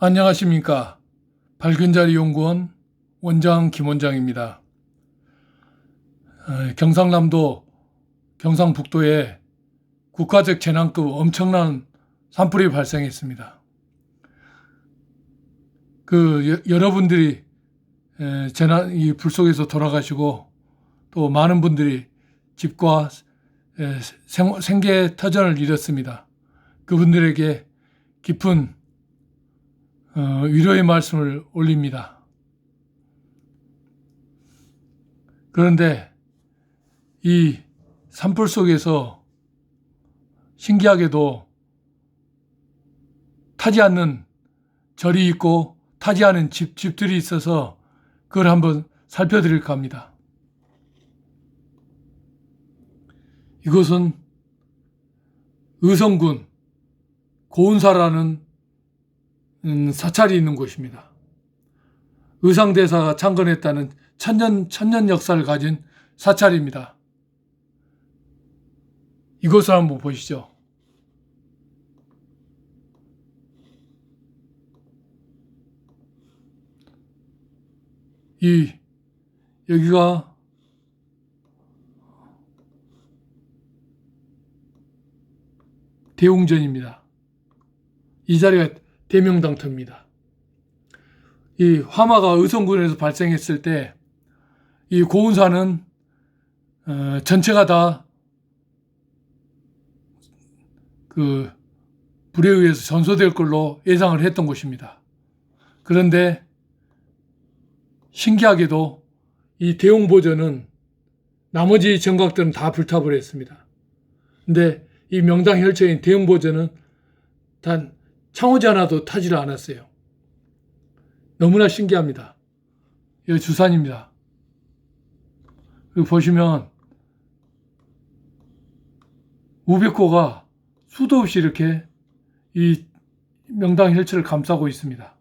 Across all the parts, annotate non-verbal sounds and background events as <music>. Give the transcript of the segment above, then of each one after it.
안녕하십니까. 밝은자리 연구원 원장 김원장입니다. 어, 경상남도 경상북도에 국가적 재난급 엄청난 산불이 발생했습니다. 그 여- 여러분들이 에, 재난 이 불 속에서 돌아가시고 또 많은 분들이 집과 에, 생, 생계 터전을 잃었습니다. 그분들에게 깊은 어, 위로의 말씀을 올립니다. 그런데 이 산불 속에서 신기하게도 타지 않는 절이 있고 타지 않은 집, 집들이 있어서 그걸 한번 살펴드릴까 합니다. 이곳은 의성군 고운사라는 음, 사찰이 있는 곳입니다. 의상대사가 창건했다는 천년, 천년 역사를 가진 사찰입니다. 이곳을 한번 보시죠. 이, 여기가 대웅전입니다. 이 자리가 대명당터입니다. 이 화마가 의성군에서 발생했을 때 이 고운사는 어, 전체가 다 그 불에 의해서 전소될 걸로 예상을 했던 곳입니다. 그런데 신기하게도 이 대웅보전은 나머지 정각들은 다 불타버렸 했습니다. 근데 이 명당 혈체인 대웅보전은 단 창호지 하나도 타지를 않았어요. 너무나 신기합니다. 여기 주산입니다. 여기 보시면 우백호가 수도 없이 이렇게 이 명당 혈체를 감싸고 있습니다.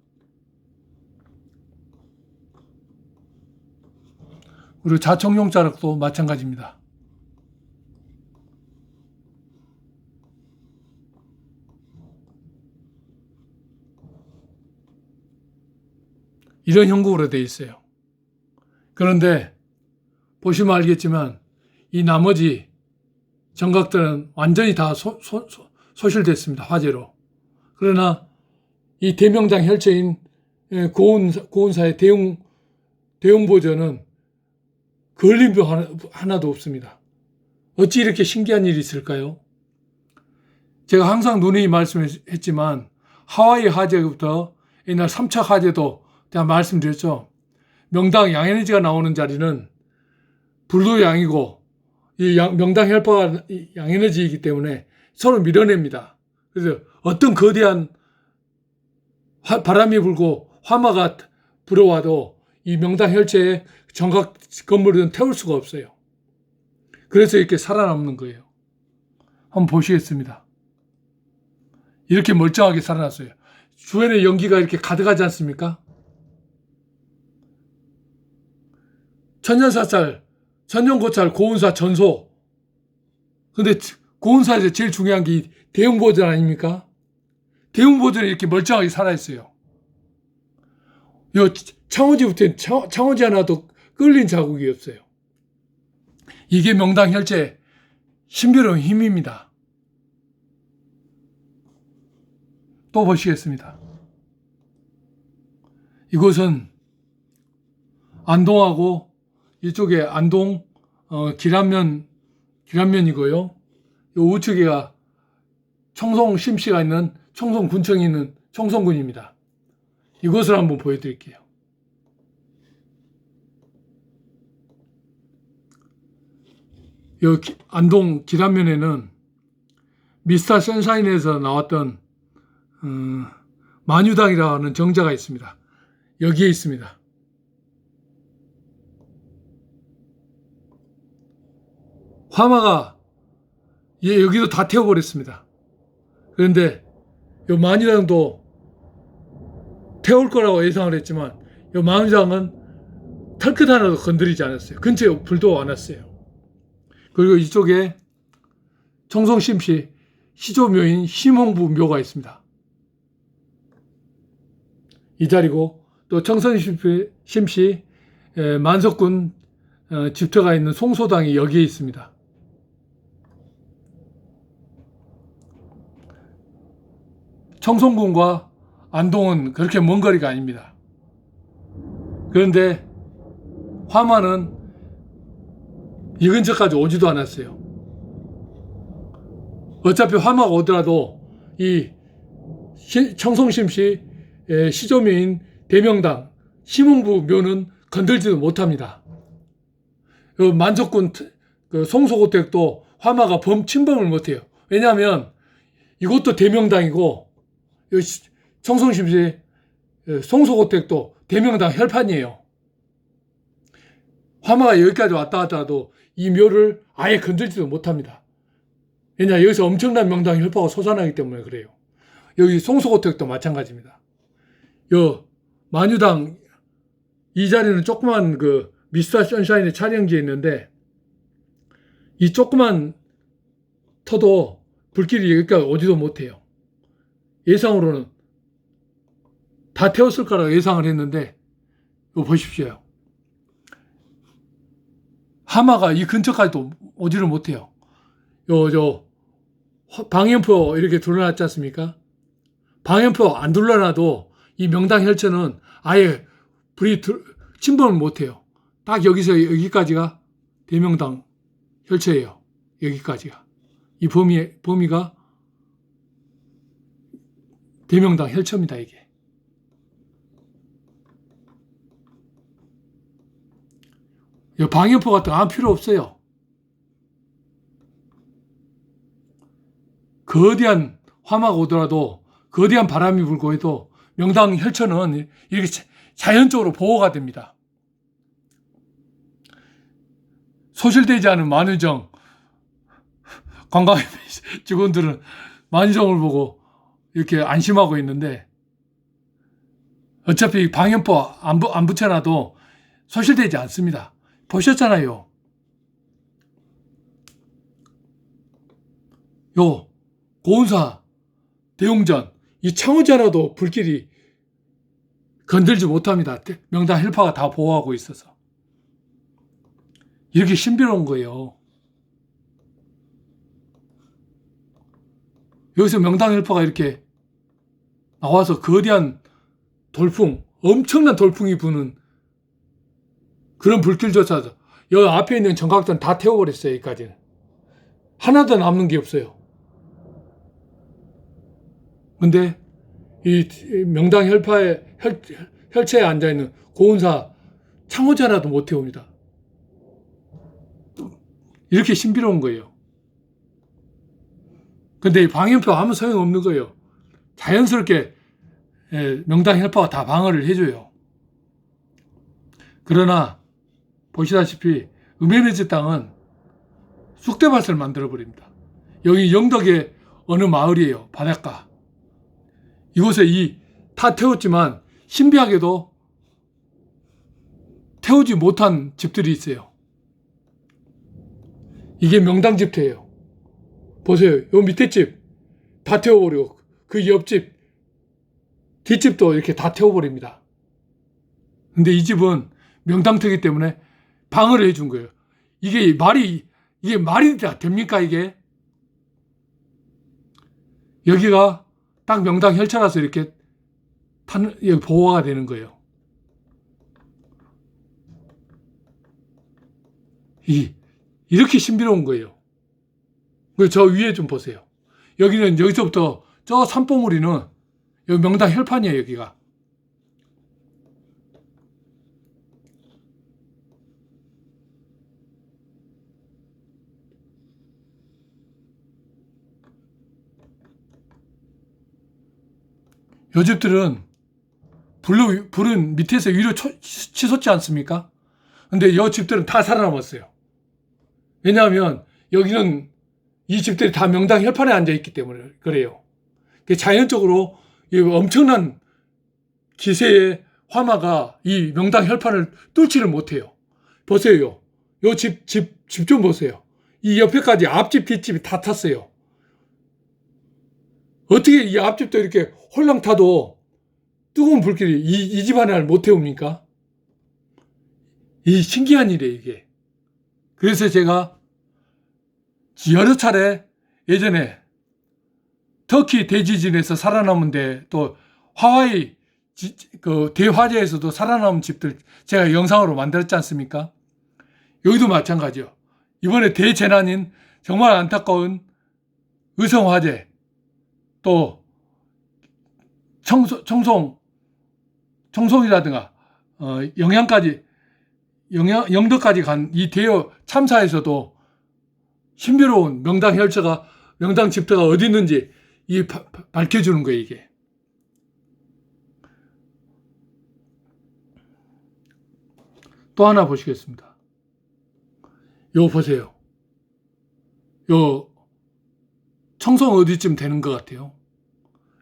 그리고 자청용 자락도 마찬가지입니다. 이런 형국으로 되어 있어요. 그런데 보시면 알겠지만 이 나머지 정각들은 완전히 다 소, 소, 소, 소실됐습니다. 화재로. 그러나 이 대명당 혈체인 예, 고운, 고운사의 대웅, 대웅보전은 걸림도 하나, 하나도 없습니다. 어찌 이렇게 신기한 일이 있을까요? 제가 항상 누누이 말씀했지만 하와이 화재부터 옛날 3차 화재도 제가 말씀드렸죠. 명당 양에너지가 나오는 자리는 불도 양이고 이 양- 명당 혈파가 이 양에너지이기 때문에 서로 밀어냅니다. 그래서 어떤 거대한 화- 바람이 불고 화마가 불어와도 이 명당 혈체의 정각 건물은 태울 수가 없어요. 그래서 이렇게 살아남는 거예요. 한번 보시겠습니다. 이렇게 멀쩡하게 살아났어요. 주변에 연기가 이렇게 가득하지 않습니까? 천년사살, 천년고찰, 고운사, 전소. 근데 고운사에서 제일 중요한 게이 대웅보전 아닙니까? 대웅보전이 이렇게 멀쩡하게 살아있어요. 요 창호지부터는 창- 창호지 하나도 끌린 자국이 없어요. 이게 명당 혈제 신비로운 힘입니다. 또 보시겠습니다. 이곳은 안동하고 이쪽에 안동 어, 기란면 기란면이고요. 요 우측에가 청송 심씨가 있는 청송 군청이 있는 청송군입니다. 이것을 한번 보여드릴게요. 요 기- 안동 기란면에는 미스터 선샤인에서 나왔던 어, 만유당이라는 정자가 있습니다. 여기에 있습니다. 화마가 예, 여기도 다 태워버렸습니다. 그런데 요 만유당도 태울 거라고 예상을 했지만 요 만유당은 털끝 하나도 건드리지 않았어요. 근처에 불도 안 왔어요. 그리고 이쪽에 청송심씨 시조묘인 심홍부 묘가 있습니다. 이 자리고 또 에, 만석군 어, 집터가 있는 송소당이 여기에 있습니다. 청송군과 안동은 그렇게 먼 거리가 아닙니다. 그런데 화마는 이 근처까지 오지도 않았어요. 어차피 화마가 오더라도 이 시- 청송심시 의 시조묘인 대명당 심흥부 묘는 건들지도 못합니다. 그 만석군 트- 그 송소고택도 화마가 범 침범을 못해요. 왜냐하면 이것도 대명당이고 청송심시 에, 송소고택도 대명당 혈판이에요. 화마가 여기까지 왔다 갔다 해도 이 묘를 아예 건들지도 못합니다. 왜냐 여기서 엄청난 명당 혈파가 솟아나기 때문에 그래요. 여기 송소고택도 마찬가지입니다. 요 만유당 이 자리는 조그만 그 미스터 선샤인의 촬영지에 있는데 이 조그만 터도 불길이 여기까지 오지도 못해요. 예상으로는 다 태웠을 거라고 예상을 했는데 이거 보십시오. 하마가 이 근처까지도 오지를 못해요. 요, 저, 방염포 이렇게 둘러놨지 않습니까? 방염포 안 둘러놔도 이 명당 혈처는 아예 불이 들, 침범을 못해요. 딱 여기서 여기까지가 대명당 혈처예요. 여기까지가. 이 범위, 범위가 대명당 혈처입니다, 이게. 이 방염포 같은 거안 필요 없어요. 거대한 화마가 오더라도 거대한 바람이 불고 해도 명당 혈처는 이렇게 자- 자연적으로 보호가 됩니다. 소실되지 않은 만유정 관광 <laughs> 직원들은 만유정을 보고 이렇게 안심하고 있는데 어차피 방염포 안, 부- 안 붙여놔도 소실되지 않습니다. 보셨잖아요. 요 고운사 대웅전 이 창호지 하나도 불길이 건들지 못합니다. 명당 헬파가 다 보호하고 있어서 이렇게 신비로운 거예요. 여기서 명당 헬파가 이렇게 나와서 거대한 돌풍, 엄청난 돌풍이 부는 그런 불길조차도 여기 앞에 있는 정각들은 다 태워버렸어요. 여기까지는 하나도 남는 게 없어요. 근데 이 명당 혈파에 혈, 혈체에 앉아 있는 고운사 창호지 하나도 못 태웁니다. 이렇게 신비로운 거예요. 근데 이 방염표 아무 소용 없는 거예요. 자연스럽게 예, 명당 혈파가 다 방어를 해줘요. 그러나 보시다시피 음해매지 땅은 쑥대밭을 만들어 버립니다. 여기 영덕의 어느 마을이에요. 바닷가. 이곳에 이다 태웠지만 신비하게도 태우지 못한 집들이 있어요. 이게 명당 집터예요. 보세요. 요 밑에 집 다 태워버리고 그 옆집 뒷집도 이렇게 다 태워버립니다. 근데 이 집은 명당터기 때문에 방어를 해준 거예요. 이게 말이 이게 말이 다 됩니까 이게? 여기가 딱 명당 혈처라서 이렇게 탄, 보호가 되는 거예요. 이, 이렇게 신비로운 거예요. 그저 위에 좀 보세요. 여기는 여기서부터 저 산봉우리는 여기 명당 혈판이에요, 여기가. 요 집들은 불로, 불은 밑에서 위로 쳐- 치솟지 않습니까? 근데 요 집들은 다 살아남았어요. 왜냐하면 여기는 이 집들이 다 명당 혈판에 앉아 있기 때문에 그래요. 그 자연적으로 이 엄청난 기세의 화마가 이 명당 혈판을 뚫지를 못해요. 보세요. 요 집, 집, 집 좀 보세요. 이 옆에까지 앞집, 뒷집이 다 탔어요. 어떻게 이 앞집도 이렇게 홀랑 타도 뜨거운 불길이 이, 이 집안을 못 태웁니까? 이 신기한 일이에요, 이게. 그래서 제가 여러 차례 예전에 터키 대지진에서 살아남은 데 또 하와이 지- 그 대화재에서도 살아남은 집들 제가 영상으로 만들었지 않습니까? 여기도 마찬가지요. 이번에 대재난인 정말 안타까운 의성 화재 또 청소, 청송 청송이라든가 어, 영양까지 영양 영덕까지 간 이 대여 참사에서도 신비로운 명당 혈처가 명당 집터가 어디 있는지 이 바- 바- 밝혀주는 거예요 이게. 또 하나 보시겠습니다. 요 보세요. 요 청송 어디쯤 되는 것 같아요.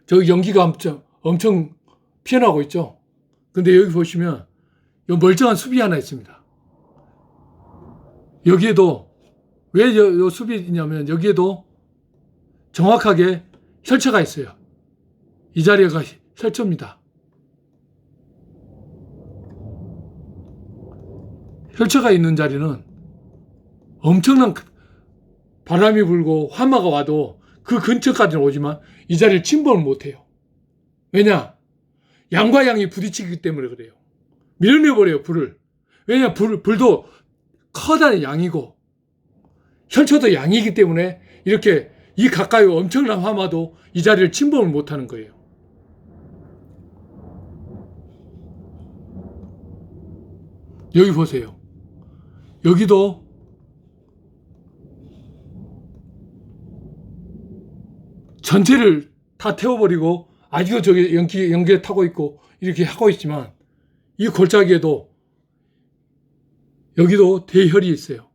저기 연기가 엄청, 엄청 피어나고 있죠. 근데 여기 보시면 요 멀쩡한 숲이 하나 있습니다. 여기에도 왜 요, 요 숲이 있냐면 여기에도 정확하게 혈처가 있어요. 이 자리가 혈처입니다. 혈처가 있는 자리는 엄청난 그 바람이 불고 화마가 와도 그 근처까지는 오지만 이 자리를 침범을 못해요. 왜냐? 양과 양이 부딪히기 때문에 그래요. 밀어내버려요, 불을. 왜냐, 불, 불도 커다란 양이고, 혈처도 양이기 때문에 이렇게 이 가까이 엄청난 화마도 이 자리를 침범을 못하는 거예요. 여기 보세요. 여기도 전체를 다 태워버리고 아직도 저기 연기, 연기에 타고 있고 이렇게 하고 있지만 이 골짜기에도 여기도 대혈이 있어요.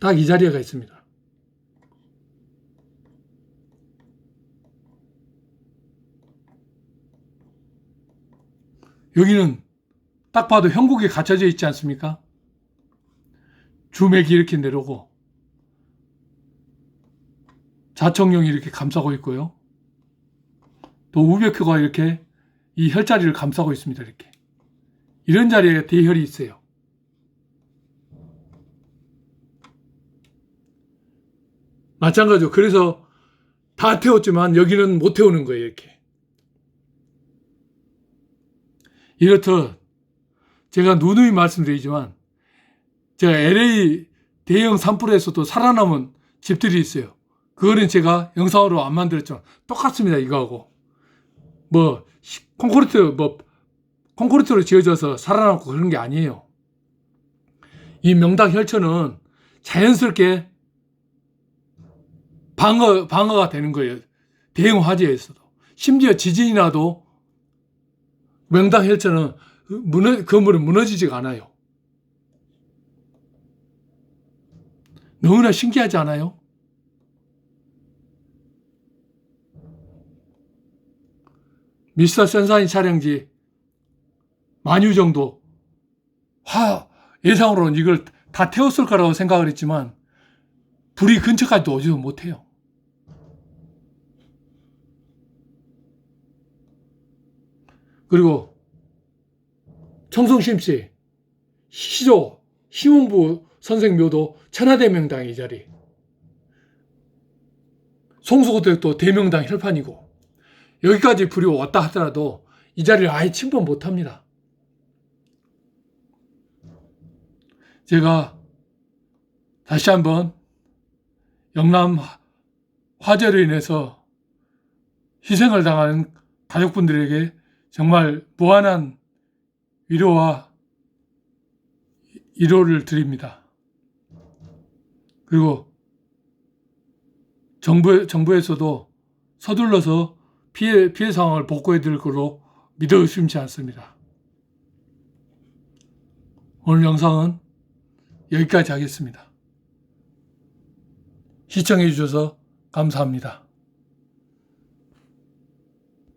딱 이 자리에 가 있습니다. 여기는 딱 봐도 형국에 갇혀져 있지 않습니까? 주맥이 이렇게 내려오고 자청령이 이렇게 감싸고 있고요. 또 우벽효가 이렇게 이 혈자리를 감싸고 있습니다. 이렇게 이런 자리에 대혈이 있어요. 마찬가지로 그래서 다 태웠지만 여기는 못 태우는 거예요. 이렇게 이렇듯 제가 누누이 말씀드리지만 제가 LA 대형 산불에서도 살아남은 집들이 있어요. 그거는 제가 영상으로 안 만들었지만 똑같습니다. 이거하고 뭐 시- 콘크리트 뭐 콘크리트로 지어져서 살아남고 그런 게 아니에요. 이 명당 혈처는 자연스럽게 방어 방어가 되는 거예요. 대형 화재에서도 심지어 지진이 나도 명당 혈처는 무너, 건물은 무너지지가 않아요. 너무나 신기하지 않아요? 미스터 선사인 촬영지 만유 정도 화 예상으로는 이걸 다 태웠을 거라고 생각을 했지만 불이 근처까지도 오지도 못해요. 그리고 청송심 씨 시조 시문부 선생 묘도 천하대 명당 이 자리 송수고도 또 대명당 혈판이고 여기까지 불이 왔다 하더라도 이 자리를 아예 침범 못합니다. 제가 다시 한번 영남 화재로 인해서 희생을 당한 가족분들에게 정말 무한한 위로와 위로를 드립니다. 그리고 정부, 정부에서도 서둘러서 피해, 피해 상황을 복구해 드릴 걸로 믿어 의심치 않습니다. 오늘 영상은 여기까지 하겠습니다. 시청해 주셔서 감사합니다.